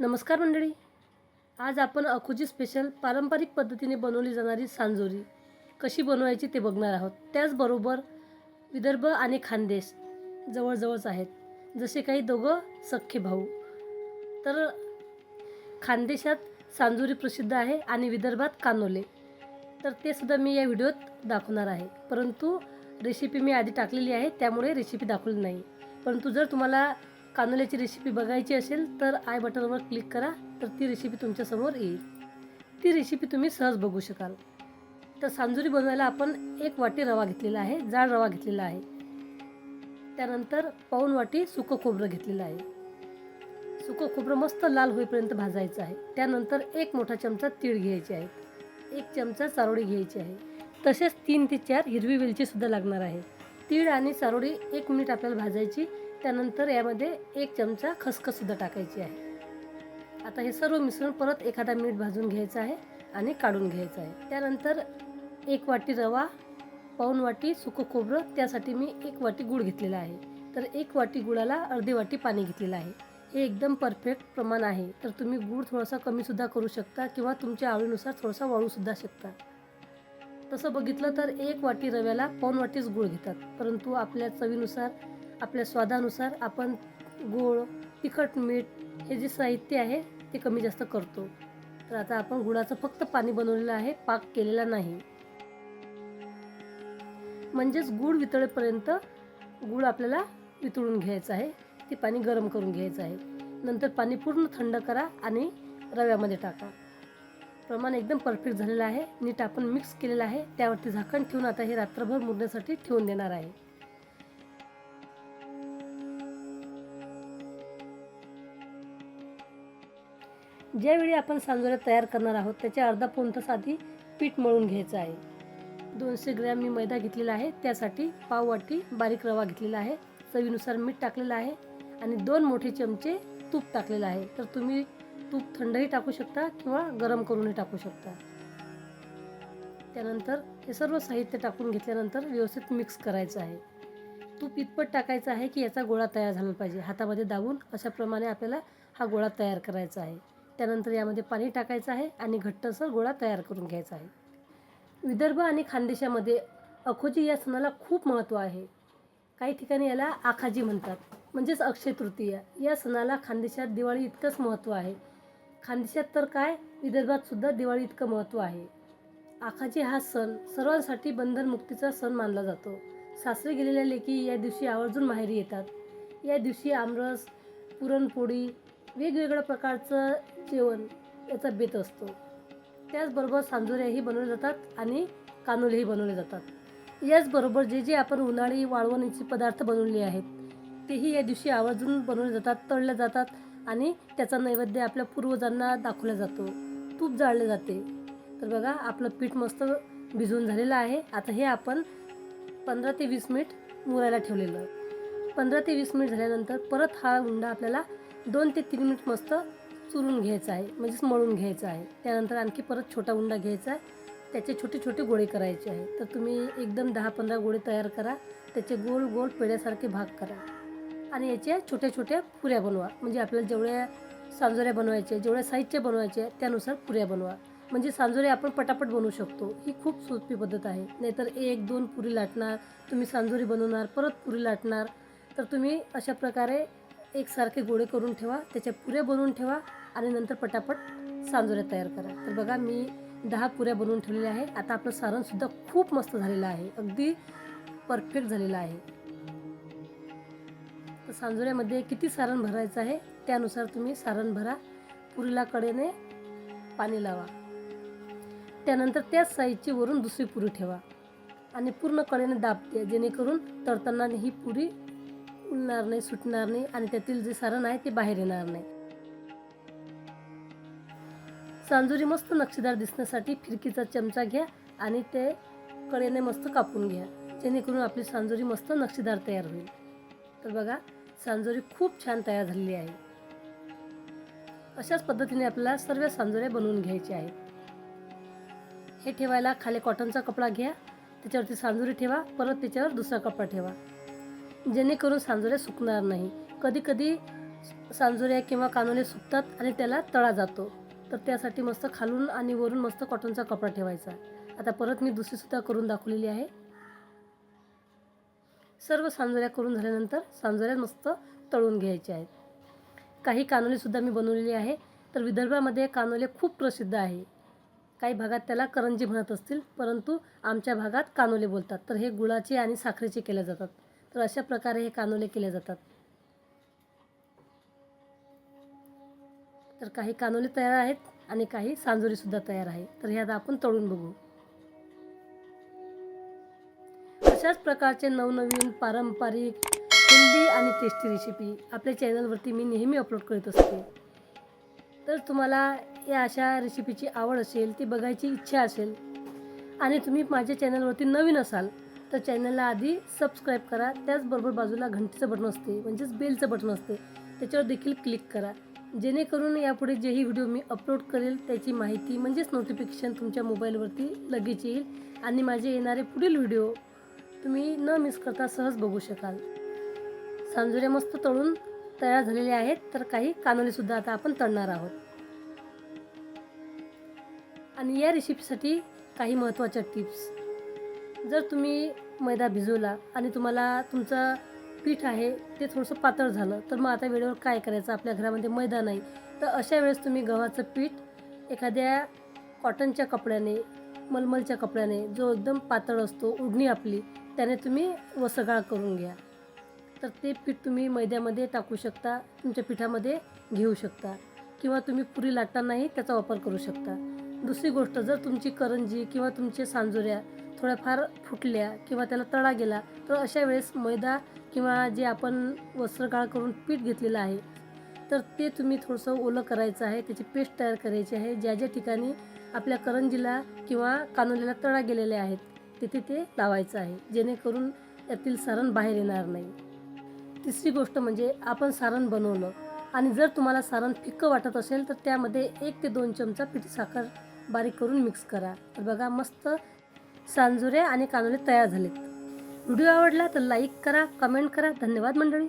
नमस्कार मंडळी. आज आपण अखुजी स्पेशल पारंपरिक पद्धतीने बनवली जाणारी सांजोरी कशी बनवायची ते बघणार आहोत. त्याचबरोबर विदर्भ आणि खानदेश जवळजवळच आहेत. जसे काही दोघं सख्खे भाऊ. तर खानदेशात सांजोरी प्रसिद्ध आहे आणि विदर्भात कानोले. तर ते सुद्धा मी या व्हिडिओत दाखवणार आहे. परंतु रेसिपी मी आधी टाकलेली आहे त्यामुळे रेसिपी दाखवली नाही. परंतु जर तुम्हाला कानोल्याची रेसिपी बघायची असेल तर आय बटनवर क्लिक करा तर ती रेसिपी तुमच्यासमोर येईल. ती रेसिपी तुम्ही सहज बघू शकाल. तर सांजुरी बनवायला आपण एक वाटी रवा घेतलेला आहे जाड रवा घेतलेला आहे. त्यानंतर पाऊन वाटी सुकं खोबरं घेतलेलं आहे. सुकं खोबरं मस्त लाल होईपर्यंत भाजायचं आहे. त्यानंतर एक मोठा चमचा तीळ घ्यायचे आहे. एक चमचा चारोळी घ्यायची आहे. तसेच तीन ते चार हिरवी वेलचीसुद्धा लागणार आहे. तीळ आणि चारोळी एक मिनिट आपल्याला भाजायची. त्यानंतर यामध्ये एक चमचा खसखससुद्धा टाकायची आहे. आता हे सर्व मिश्रण परत एखादा मिनिट भाजून घ्यायचं आहे आणि काढून घ्यायचं आहे. त्यानंतर एक वाटी रवा पाऊन वाटी सुकं खोबरं त्यासाठी मी एक वाटी गूळ घेतलेला आहे. तर एक वाटी गुळाला अर्धी वाटी पाणी घेतलेलं आहे. हे एकदम परफेक्ट प्रमाण आहे. तर तुम्ही गूळ थोडासा कमीसुद्धा करू शकता किंवा तुमच्या आवडीनुसार थोडासा वाळूसुद्धा शकता. तसं बघितलं तर एक वाटी रव्याला पाऊन वाटीच गूळ घेतात. परंतु आपल्या चवीनुसार आपल्या स्वादानुसार आपण गूळ तिखट मीठ हे जे साहित्य आहे ते कमी जास्त करतो. तर आता आपण गुळाचं फक्त पाणी बनवलेलं आहे पाक केलेला नाही. म्हणजेच गूळ वितळेपर्यंत गूळ आपल्याला वितळून घ्यायचं आहे. ते पाणी गरम करून घ्यायचं आहे. नंतर पाणी पूर्ण थंड करा आणि रव्यामध्ये टाका. प्रमाण एकदम परफेक्ट झालेलं आहे. नीट आपण मिक्स केलेलं आहे. त्यावरती झाकण ठेवून आता हे रात्रभर मुरण्यासाठी ठेवून देणार आहे. ज्यावेळी आपण सांजोऱ्या तयार करणार आहोत त्याच्या अर्धा पाऊन तास आधी पीठ मळून घ्यायचं आहे. दोनशे ग्रॅम मी मैदा घेतलेला आहे. त्यासाठी पाव वाटी बारीक रवा घेतलेला आहे. चवीनुसार मीठ टाकलेलं आहे. आणि दोन मोठे चमचे तूप टाकलेलं आहे. तर तुम्ही तूप थंडही टाकू शकता किंवा गरम करूनही टाकू शकता. त्यानंतर हे सर्व साहित्य टाकून घेतल्यानंतर व्यवस्थित मिक्स करायचं आहे. तूप इतपत टाकायचं आहे की याचा गोळा तयार झाला पाहिजे. हातामध्ये दाबून अशाप्रमाणे आपल्याला हा गोळा तयार करायचा आहे. त्यानंतर यामध्ये पाणी टाकायचं आहे आणि घट्टसर गोळा तयार करून घ्यायचा आहे. विदर्भ आणि खानदेशामध्ये अखोजी या सणाला खूप महत्त्व आहे. काही ठिकाणी याला आखाजी म्हणतात. म्हणजेच अक्षय तृतीया या सणाला खानदेशात दिवाळी इतकंच महत्त्व आहे. खानदेशात तर काय? विदर्भात सुद्धा दिवाळी इतकं महत्त्व आहे. आखाजी हा सण सर्वांसाठी बंधनमुक्तीचा सण मानला जातो. सासरे गेलेल्या लेकी या दिवशी आवर्जून माहेरी येतात. या दिवशी आमरस पुरणपोळी वेगवेगळ्या प्रकारचं जेवण याचा बेत असतो. त्याचबरोबर सांजोऱ्याही बनवल्या जातात आणि कानोलेही बनवले जातात. याचबरोबर जे जे आपण उन्हाळी वाळवणीचे पदार्थ बनवले आहेत तेही या दिवशी आवर्जून बनवले जातात तळले जातात. आणि त्याचा नैवेद्य आपल्या पूर्वजांना दाखवला जातो. तूप जाळले जाते. तर बघा आपलं पीठ मस्त भिजवून झालेलं आहे. आता हे आपण पंधरा ते वीस मिनिट मुरायला ठेवलेलं. पंधरा ते वीस मिनिट झाल्यानंतर परत हा उंडा आपल्याला दोन ते तीन मिनिट मस्त चुरून घ्यायचा आहे. म्हणजेच मळून घ्यायचा आहे. त्यानंतर आणखी परत छोटा उंडा घ्यायचा आहे. त्याचे छोटे छोटे गोळे करायचे आहे. तर तुम्ही एकदम दहा पंधरा गोळे तयार करा. त्याचे गोल गोल पेड्यासारखे भाग करा. आणि याच्या छोट्या छोट्या पुऱ्या बनवा. म्हणजे आपल्याला जेवढ्या सांजोऱ्या बनवायच्या जेवढ्या साहित्य बनवायचे त्यानुसार पुऱ्या बनवा. म्हणजे सांजोऱ्या आपण पटापट बनवू शकतो. ही खूप सोपी पद्धत आहे. नाहीतर एक दोन पुरी लाटणार तुम्ही सांजोरी बनवणार परत पुरी लाटणार. तर तुम्ही अशा प्रकारे एकसारखे गोळे करून ठेवा त्याच्या पुऱ्या बनवून ठेवा आणि नंतर पटापट सांजोऱ्या तयार करा. तर बघा मी दहा पुऱ्या बनवून ठेवलेल्या आहे आता आपलं सारणसुद्धा खूप मस्त झालेलं आहे. अगदी परफेक्ट झालेलं आहे. तर सांजोऱ्यामध्ये किती सारण भरायचं आहे त्यानुसार तुम्ही सारण भरा. पुरीला कडेने पाणी लावा. त्यानंतर त्याच साईजची वरून दुसरी पुरी ठेवा. आणि पूर्ण कडेने दाब द्या जेणेकरून तळताना ही पुरी उलणार नाही सुटणार नाही आणि त्यातील जे सारण आहे ते बाहेर येणार नाही. सांजुरी मस्त नक्षीदार दिसण्यासाठी फिरकीचा चमचा घ्या आणि ते कडेने मस्त कापून घ्या. जेणेकरून आपली सांजोरी मस्त नक्षीदार तयार होईल. तर बघा सांजोरी खूप छान तयार झालेली आहे. अशाच पद्धतीने आपल्याला सर्व सांजोऱ्या बनवून घ्यायचे आहेत. हे ठेवायला खाली कॉटनचा कपडा घ्या त्याच्यावरती सांजोरी ठेवा परत त्याच्यावर दुसरा कपडा ठेवा. जेणेकरून सांजोऱ्या सुकणार नाही. कधी कधी सांजोऱ्या किंवा कानोले सुकतात आणि त्याला तळा जातो. तर त्यासाठी मस्त खालून आणि वरून मस्त कॉटनचा कपडा ठेवायचा. आता परत मी दुसरीसुद्धा करून दाखवलेली आहे. सर्व सांजोऱ्या करून झाल्यानंतर सांजोऱ्या मस्त तळून घ्यायच्या आहेत. काही कानोलीसुद्धा मी बनवलेली आहे. तर विदर्भामध्ये कानोले खूप प्रसिद्ध आहे. काही भागात त्याला करंजी म्हणत असतील परंतु आमच्या भागात कानोले बोलतात. तर हे गुळाचे आणि साखरेचे केले जातात. तर अशा प्रकारे हे कानोले केले जातात. तर काही कानोले तयार आहेत आणि काही सांजोरीसुद्धा तयार आहे. तर हे आता आपण तळून बघू. अशाच प्रकारचे नवनवीन पारंपरिक हेल्दी आणि टेस्टी रेसिपी आपल्या चॅनलवरती मी नेहमी अपलोड करत असते. तर तुम्हाला या अशा रेसिपीची आवड असेल ती बघायची इच्छा असेल आणि तुम्ही माझ्या चॅनलवरती नवीन असाल तर चॅनलला आधी सबस्क्राईब करा. त्याचबरोबर बाजूला घंटीचं बटन असते म्हणजेच बेलचं बटन असते त्याच्यावर देखील क्लिक करा. जेणेकरून यापुढे जेही व्हिडिओ मी अपलोड करेल त्याची माहिती म्हणजेच नोटिफिकेशन तुमच्या मोबाईलवरती लगेच येईल आणि माझे येणारे पुढील व्हिडिओ तुम्ही न मिस करता सहज बघू शकाल. सांजुरे मस्त तळून तयार झालेले आहेत तर काही कानोलीसुद्धा आता आपण तळणार आहोत. आणि या रेसिपीसाठी काही महत्त्वाच्या टिप्स जर तुम्ही मैदा भिजवला आणि तुम्हाला तुमचं पीठ आहे ते थोडंसं पातळ झालं तर मग आता वेळेवर काय करायचं? आपल्या घरामध्ये मैदा नाही. तर अशा वेळेस तुम्ही गव्हाचं पीठ एखाद्या कॉटनच्या कपड्याने मलमलच्या कपड्याने जो एकदम पातळ असतो उडणी आपली त्याने तुम्ही वसगाळ करून घ्या. तर ते पीठ तुम्ही मैद्यामध्ये टाकू शकता तुमच्या पिठामध्ये घेऊ शकता किंवा तुम्ही पुरी लाटतानाही त्याचा वापर करू शकता. दुसरी गोष्ट जर तुमची करंजी किंवा तुमचे सांजुऱ्या थोड्याफार फुटल्या किंवा त्याला तळा गेला तर अशा वेळेस मैदा किंवा जे आपण वस्त्रगाळ करून पीठ घेतलेलं आहे तर ते तुम्ही थोडंसं ओलं करायचं आहे त्याची पेस्ट तयार करायची आहे. ज्या ज्या ठिकाणी आपल्या करंजीला किंवा कानोलीला तळा गेलेले आहेत तिथे ते लावायचं आहे जेणेकरून यातील सारण बाहेर येणार नाही. तिसरी गोष्ट म्हणजे आपण सारण बनवलं आणि जर तुम्हाला सारण फिक्कं वाटत असेल तर त्यामध्ये एक ते दोन चमचा पिठी साखर बारीक करून मिक्स करा. तर बघा मस्त सांजुरे आणि कानोले तयार झालेत. व्हिडिओ आवडला तर लाईक करा कमेंट करा. धन्यवाद मंडळी.